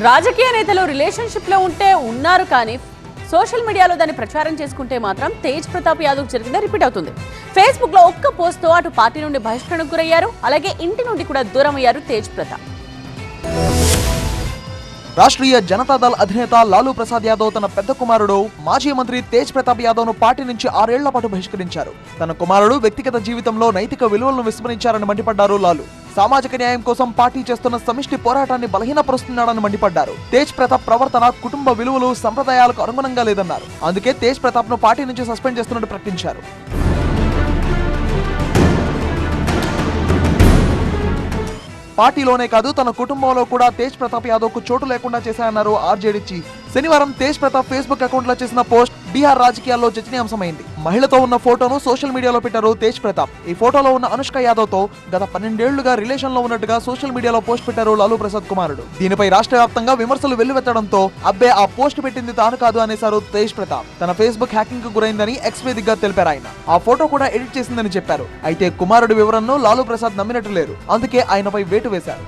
రాజకీయ నేతలు రిలేషన్షిప్లో ఉంటే ఉన్నారు కానీ సోషల్ మీడియాలో దాన్ని ప్రచారం చేసుకుంటే మాత్రం తేజ్ ప్రతాప్ యాదవ్ జరిగింది రిపీట్ అవుతుంది. ఫేస్బుక్లో ఒక్క పోస్ట్తో అటు పార్టీ నుండి బహిష్కరణకు గురయ్యారు. అలాగే ఇంటి నుండి కూడా దూరం అయ్యారు తేజ్ ప్రతాప్. రాష్ట్రీయ జనతాదళ్ అధినేత లాలూ ప్రసాద్ యాదవ్ తన పెద్ద కుమారుడు మాజీ మంత్రి తేజ్ ప్రతాప్ యాదవ్ను పార్టీ నుంచి ఆరేళ్ళ పాటు బహిష్కరించారు. తన కుమారుడు వ్యక్తిగత జీవితంలో నైతిక విలువలను విస్మరించారని మండిపడ్డారు లాలూ. సామాజిక న్యాయం కోసం పార్టీ చేస్తున్న సమిష్టి పోరాటాన్ని బలహీనపరుస్తున్నాడని మండిపడ్డారు. తేజ్ ప్రతాప్ ప్రవర్తన కుటుంబ విలువలు సంప్రదాయాలకు అనుగుణంగా లేదన్నారు. అందుకే తేజ్ ప్రతాప్ను పార్టీ నుంచి సస్పెండ్ చేస్తున్నట్టు ప్రకటించారు. పార్టీలోనే కాదు తన కుటుంబంలో కూడా తేజ్ ప్రతాప్ యాదవ్కు చోటు లేకుండా చేశాయన్నారు ఆర్జేడీ చీఫ్. శనివారం తేజ్ ప్రతాప్ ఫేస్బుక్ అకౌంట్లో చేసిన పోస్ట్ బీహార్ రాజకీయాల్లో చర్చనీయాంశమైంది మహిళతో ఉన్న ఫోటోను సోషల్ మీడియాలో పెట్టారు తేజ్ ప్రతాప్. ఈ ఫోటోలో ఉన్న అనుష్క యాదవ్తో గత పన్నెండేళ్ళుగా రిలేషన్లో ఉన్నట్టుగా సోషల్ మీడియాలో పోస్ట్ పెట్టారు లాలూ ప్రసాద్ కుమారుడు. దీనిపై రాష్ట్ర వ్యాప్తంగా విమర్శలు వెల్లువెత్తడంతో అబ్బే ఆ పోస్ట్ పెట్టింది తాను కాదు అనేశారు తేజ్ ప్రతాప్. తన ఫేస్బుక్ హ్యాకింగ్కు గురైందని ఎక్స్ వేదికగా తెలిపారు ఆయన. ఆ ఫోటో కూడా ఎడిట్ చేసిందని చెప్పారు. అయితే కుమారుడి వివరణను లాలూ ప్రసాద్ నమ్మినట్టు లేరు. అందుకే ఆయనపై వేటు వేశారు.